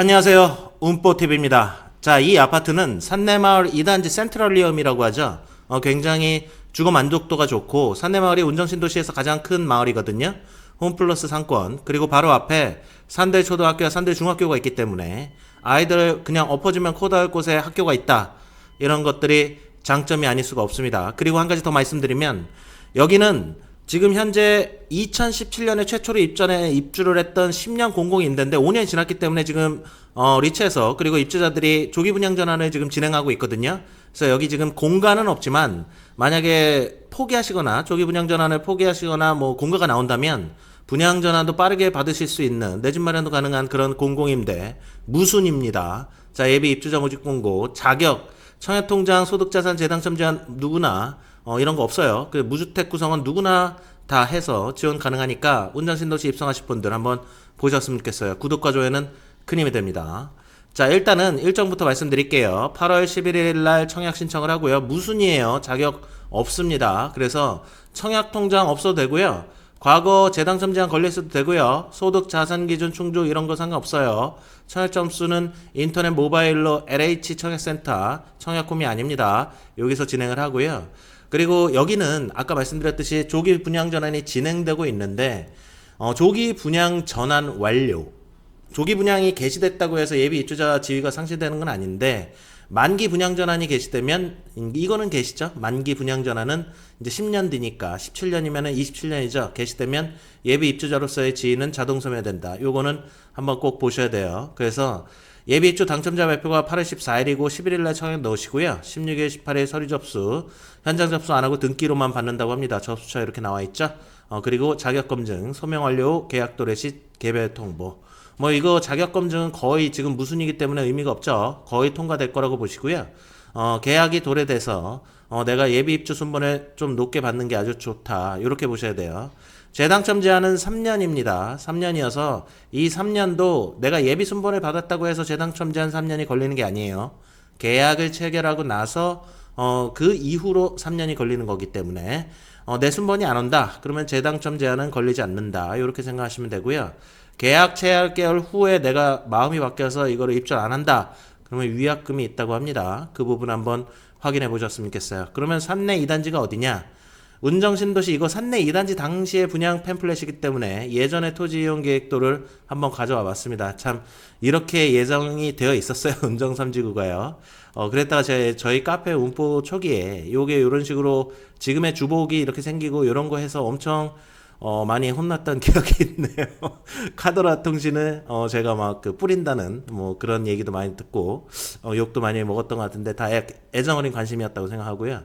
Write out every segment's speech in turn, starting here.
안녕하세요. 움뽀TV입니다. 자, 이 아파트는 산내마을 2단지 센트럴리엄이라고 하죠. 어, 굉장히 주거 만족도가 좋고, 산내마을이 운정신도시에서 가장 큰 마을이거든요. 홈플러스 상권, 그리고 바로 앞에 산대 초등학교와 산대 중학교가 있기 때문에 아이들 그냥 엎어지면 코 닿을 곳에 학교가 있다. 이런 것들이 장점이 아닐 수가 없습니다. 그리고 한 가지 더 말씀드리면, 여기는 지금 현재 2017년에 최초로 입전에 입주를 했던 10년 공공임대인데 5년이 지났기 때문에 지금 어, 리츠에서 그리고 입주자들이 조기 분양 전환을 지금 진행하고 있거든요. 그래서 여기 지금 공간은 없지만 만약에 포기하시거나 조기 분양 전환을 포기하시거나 뭐 공가가 나온다면 분양 전환도 빠르게 받으실 수 있는 내 집 마련도 가능한 그런 공공임대 무순입니다. 자 예비 입주자 모집 공고 자격 청약통장 소득자산 재당첨 제한 누구나 어, 이런 거 없어요. 그 무주택 구성원 누구나 다 해서 지원 가능하니까 운전신도시 입성하실 분들 한번 보셨으면 좋겠어요. 구독과 좋아요는 큰 힘이 됩니다. 자, 일단은 일정부터 말씀드릴게요. 8월 11일 날 청약 신청을 하고요. 무순이에요. 자격 없습니다. 그래서 청약 통장 없어도 되고요. 과거 재당첨 제한 걸려 있어도 되고요. 소득 자산 기준 충족 이런 거 상관없어요. 청약 점수는 인터넷 모바일로 LH 청약센터 청약홈이 아닙니다. 여기서 진행을 하고요. 그리고 여기는 아까 말씀드렸듯이 조기 분양 전환이 진행되고 있는데 어, 조기 분양 전환 완료. 조기 분양이 개시됐다고 해서 예비 입주자 지위가 상실되는 건 아닌데 만기 분양 전환이 개시되면 이거는 개시죠. 만기 분양 전환은 이제 10년 뒤니까 17년이면은 27년이죠. 개시되면 예비 입주자로서의 지위는 자동 소멸된다. 요거는 한번 꼭 보셔야 돼요. 그래서 예비 입주 당첨자 발표가 8월 14일이고 11일 날 청약 넣으시고요. 16일, 18일 서류 접수, 현장 접수 안 하고 등기로만 받는다고 합니다. 접수처 이렇게 나와 있죠. 어, 그리고 자격 검증, 소명 완료, 계약 도래 시 개별 통보. 뭐 이거 자격 검증은 거의 지금 무순이기 때문에 의미가 없죠. 거의 통과될 거라고 보시고요. 어, 계약이 도래돼서 어, 내가 예비 입주 순번을 좀 높게 받는 게 아주 좋다. 이렇게 보셔야 돼요. 재당첨 제한은 3년입니다. 3년이어서 이 3년도 내가 예비 순번을 받았다고 해서 재당첨 제한 3년이 걸리는 게 아니에요. 계약을 체결하고 나서 어, 그 이후로 3년이 걸리는 거기 때문에 어, 내 순번이 안 온다. 그러면 재당첨 제한은 걸리지 않는다. 이렇게 생각하시면 되고요. 계약 체결 후에 내가 마음이 바뀌어서 이거를 입절 안 한다. 그러면 위약금이 있다고 합니다. 그 부분 한번 확인해 보셨으면 좋겠어요. 그러면 산내 2단지가 어디냐? 운정 신도시 이거 산내 2단지 당시의 분양 팸플렛이기 때문에 예전의 토지 이용 계획도를 한번 가져와 봤습니다. 참 이렇게 예정이 되어 있었어요. 운정 3지구가요. 어 그랬다가 제 저희 카페 운포 초기에 요게 이런 식으로 지금의 주복이 이렇게 생기고 이런 거 해서 엄청 어, 많이 혼났던 기억이 있네요. 카더라 통신을, 어, 제가 막 그 뿌린다는, 뭐 그런 얘기도 많이 듣고, 어, 욕도 많이 먹었던 것 같은데, 다 애- 애정 어린 관심이었다고 생각하고요.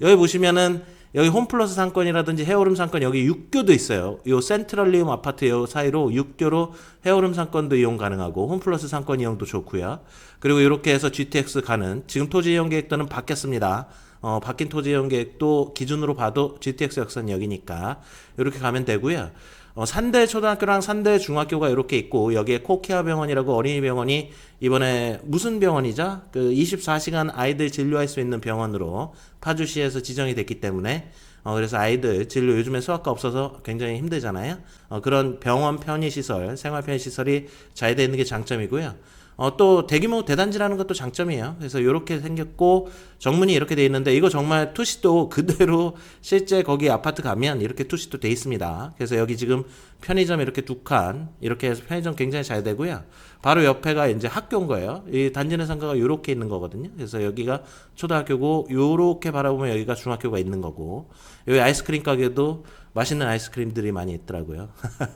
여기 보시면은, 여기 홈플러스 상권이라든지 헤어룸 상권, 여기 육교도 있어요. 요 센트럴리움 아파트 요 사이로 육교로 헤어룸 상권도 이용 가능하고, 홈플러스 상권 이용도 좋고요. 그리고 이렇게 해서 GTX 가는, 지금 토지 이용 계획도는 바뀌었습니다. 어, 바뀐 토지 이용 계획도 기준으로 봐도 GTX 역선 여기니까 이렇게 가면 되고요. 어, 산대 초등학교랑 산대 중학교가 이렇게 있고 여기에 코키아 병원이라고 어린이 병원이 이번에 무슨 병원이죠? 그 24시간 아이들 진료할 수 있는 병원으로 파주시에서 지정이 됐기 때문에 어, 그래서 아이들 진료 요즘에 수학과 없어서 굉장히 힘들잖아요. 어, 그런 병원 편의 시설, 생활 편의 시설이 잘 되어 있는 게 장점이고요. 어, 또 대규모 대단지라는 것도 장점이에요. 그래서 이렇게 생겼고 정문이 이렇게 돼 있는데 이거 정말 투시도 그대로 실제 거기 아파트 가면 이렇게 투시도 돼 있습니다. 그래서 여기 지금 편의점 이렇게 두 칸 이렇게 해서 편의점 굉장히 잘 되고요. 바로 옆에가 이제 학교인 거예요. 이 단지 내 상가가 이렇게 있는 거거든요. 그래서 여기가 초등학교고 요렇게 바라보면 여기가 중학교가 있는 거고 여기 아이스크림 가게도 맛있는 아이스크림들이 많이 있더라고요.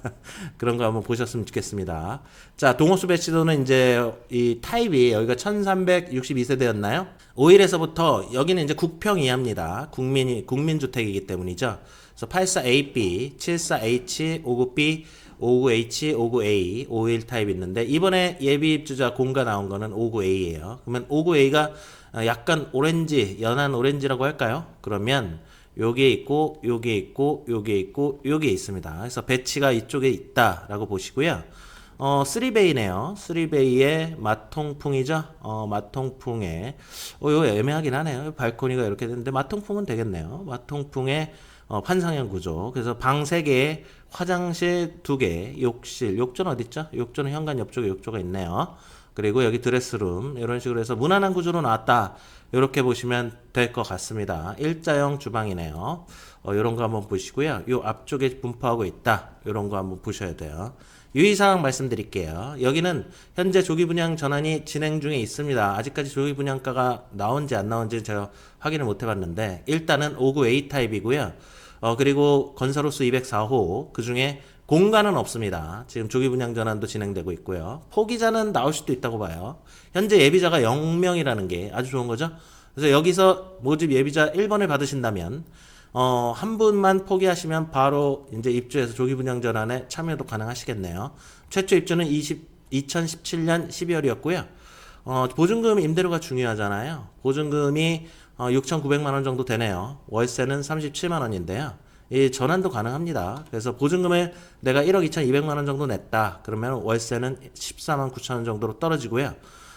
그런 거 한번 보셨으면 좋겠습니다. 자, 동호수 배치도는 이제 이 타입이 여기가 1362세대였나요? 5일에서부터 여기는 이제 국평 이하입니다. 국민이 국민주택이기 때문이죠. 그래서 84AB, 74H, 59B, 59H, 59A, 51 타입 있는데 이번에 예비 입주자 공가 나온 거는 59A예요. 그러면 59A가 약간 오렌지, 연한 오렌지라고 할까요? 그러면 요게 있고 요게 있고 요게 있고 요게 있습니다. 그래서 배치가 이쪽에 있다라고 보시고요. 어, 3베이네요. 3베이의 마통풍이죠. 어, 마통풍에 어, 이거 애매하긴 하네요. 발코니가 이렇게 되는데 마통풍은 되겠네요. 마통풍의 어, 판상형 구조. 그래서 방 3개에 화장실 두 개, 욕실, 욕조는 어딨죠? 욕조는 현관 옆쪽에 욕조가 있네요. 그리고 여기 드레스룸 이런 식으로 해서 무난한 구조로 나왔다. 이렇게 보시면 될 것 같습니다. 일자형 주방이네요. 어, 이런 거 한번 보시고요. 요 앞쪽에 분포하고 있다. 이런 거 한번 보셔야 돼요. 유의사항 말씀드릴게요. 여기는 현재 조기 분양 전환이 진행 중에 있습니다. 아직까지 조기 분양가가 나온지 안 나온지 제가 확인을 못 해봤는데 일단은 59 A 타입이고요. 어, 그리고 건설호수 204호 그 중에 공간은 없습니다. 지금 조기 분양 전환도 진행되고 있고요. 포기자는 나올 수도 있다고 봐요. 현재 예비자가 0명이라는 게 아주 좋은 거죠. 그래서 여기서 모집 예비자 1번을 받으신다면 어, 한 분만 포기하시면 바로 이제 입주해서 조기 분양 전환에 참여도 가능하시겠네요. 최초 입주는 20, 2017년 12월이었고요. 어, 보증금 임대료가 중요하잖아요. 보증금이 어, 6,900만 원 정도 되네요. 월세는 37만 원인데요. 이 전환도 가능합니다. 그래서 보증금을 내가 1억 2,200만 원 정도 냈다. 그러면 월세는 14만 9천 원 정도로 떨어지고요.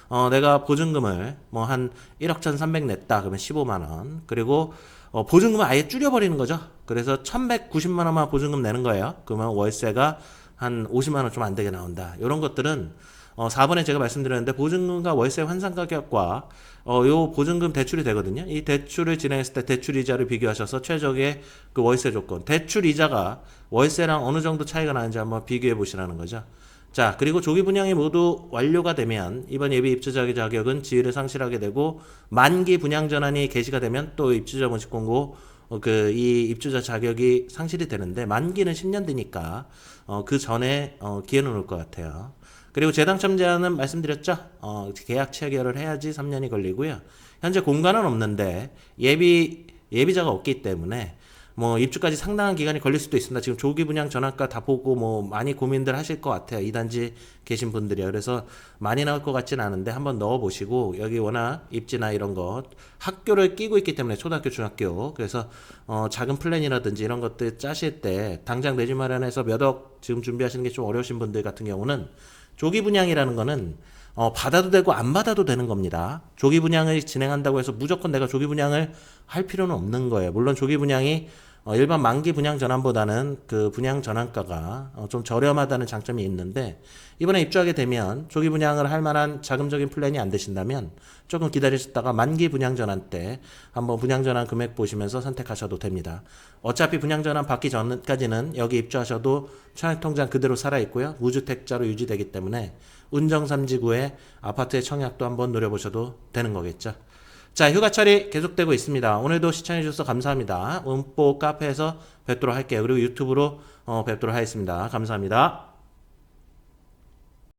어, 내가 보증금을 뭐 한 1억 1,300 냈다. 그러면 15만 원. 그리고 어, 보증금을 아예 줄여버리는 거죠. 그래서 1,190만 원만 보증금 내는 거예요. 그러면 월세가 한 50만 원 좀 안 되게 나온다. 이런 것들은 어, 4번에 제가 말씀드렸는데 보증금과 월세 환산 가격과 어, 요 보증금 대출이 되거든요. 이 대출을 진행했을 때 대출 이자를 비교하셔서 최적의 그 월세 조건, 대출 이자가 월세랑 어느 정도 차이가 나는지 한번 비교해 보시라는 거죠. 자, 그리고 조기 분양이 모두 완료가 되면 이번 예비 입주자 자격은 지위를 상실하게 되고 만기 분양 전환이 개시가 되면 또 입주자 모집 공고 어, 그 이 입주자 자격이 상실이 되는데 만기는 10년 뒤니까 어, 그 전에 어, 기회는 올 것 같아요. 그리고 재당첨 제한은 말씀드렸죠. 어, 계약 체결을 해야지 3년이 걸리고요. 현재 공간은 없는데 예비 예비자가 없기 때문에 뭐 입주까지 상당한 기간이 걸릴 수도 있습니다. 지금 조기 분양 전환가 다 보고 뭐 많이 고민들 하실 것 같아요. 이 단지 계신 분들이요. 그래서 많이 나올 것 같진 않은데 한번 넣어 보시고 여기 워낙 입지나 이런 것 학교를 끼고 있기 때문에 초등학교, 중학교 그래서 어 작은 플랜이라든지 이런 것들 짜실 때 당장 내집 마련해서 몇 억 지금 준비하시는 게 좀 어려우신 분들 같은 경우는 조기 분양이라는 거는 어, 받아도 되고 안 받아도 되는 겁니다. 조기 분양을 진행한다고 해서 무조건 내가 조기 분양을 할 필요는 없는 거예요. 물론 조기 분양이 어, 일반 만기 분양 전환보다는 그 분양 전환가가 어, 좀 저렴하다는 장점이 있는데 이번에 입주하게 되면 조기 분양을 할 만한 자금적인 플랜이 안 되신다면 조금 기다리셨다가 만기 분양 전환 때 한번 분양 전환 금액 보시면서 선택하셔도 됩니다. 어차피 분양 전환 받기 전까지는 여기 입주하셔도 청약 통장 그대로 살아 있고요. 무주택자로 유지되기 때문에 운정 삼지구의 아파트의 청약도 한번 노려보셔도 되는 거겠죠. 자, 휴가철이 계속되고 있습니다. 오늘도 시청해주셔서 감사합니다. 음보 카페에서 뵙도록 할게요. 그리고 유튜브로 어, 뵙도록 하겠습니다. 감사합니다.